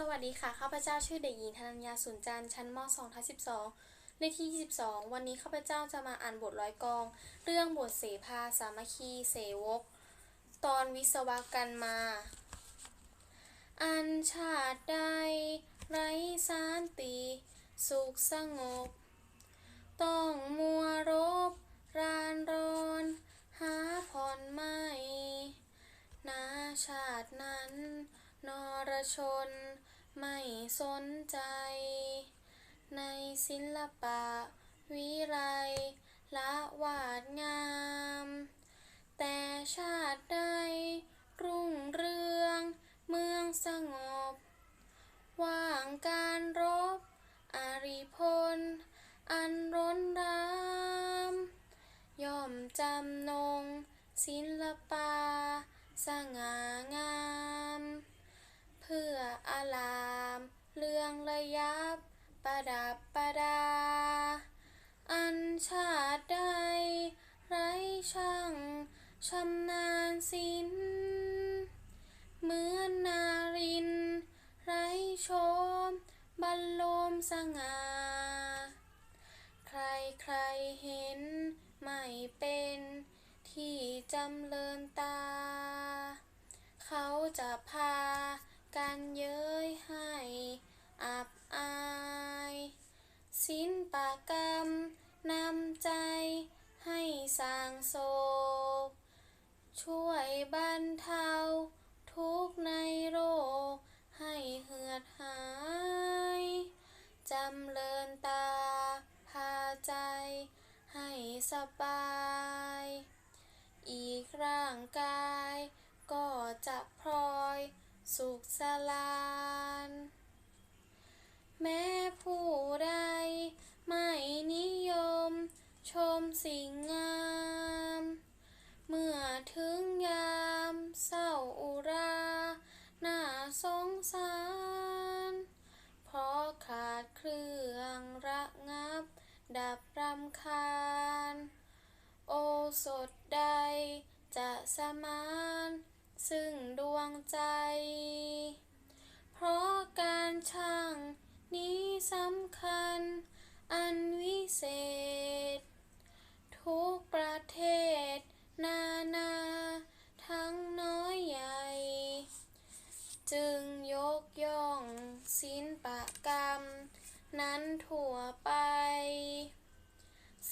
สวัสดีค่ะ ข้าพเจ้าชื่อเด็กหญิงธนัญญาสุนจันทร์ชั้นม .2 ทับ12 เลขที่ 22 วันนี้ข้าพเจ้าจะมาอ่านบทร้อยกอง เรื่องบทเสภา สามัคคี เสวก ตอนวิศวกันมา อันชาติใดไร้สานติ สุขสงบ ต้องมัวรบ รานรอนหาผ่อนไม่นาชาตินั้น นรชน ไม่สนใจ ในศิลปะ วิไลละวาดงาม แต่ชาติใดรุ่งเรือง เมืองสงบ ว่างการรบ อรีพล อันร้นราม ย่อมจำนงศิลปา สง่างาม เพื่ออารามเรืองระยับประดับประดา อันชาติใดไรช่างชำนาญศิลป์เหมือนนาริน ไร้โฉมบรรลมสง่า ใครใครเห็น ไม่เป็นที่จำเริญตา เขาจะพากันเย้ยให้ อับอาย ศิลป กรรมนำใจให้สร้างโศก ช่วยบรรเทาทุกในโลกให้เหือดหาย จำเริญตา พาใจ ให้สบาย อีกร่างกาย ก็จะพลอยสุขสราญแม้ผู้ ดับรำคาญ โอสถใด จะสมาน ซึ่งดวงใจ เพราะการชั่งนี้สำคัญ อันวิเศษ ทุกประเทศ นานา ทั้งน้อยใหญ่ จึงยกย่องศิลปกรรม นั้นทั่วไป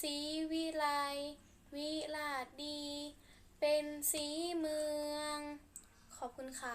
สีวิไล วิลาศดี เป็นสีเมือง ขอบคุณค่ะ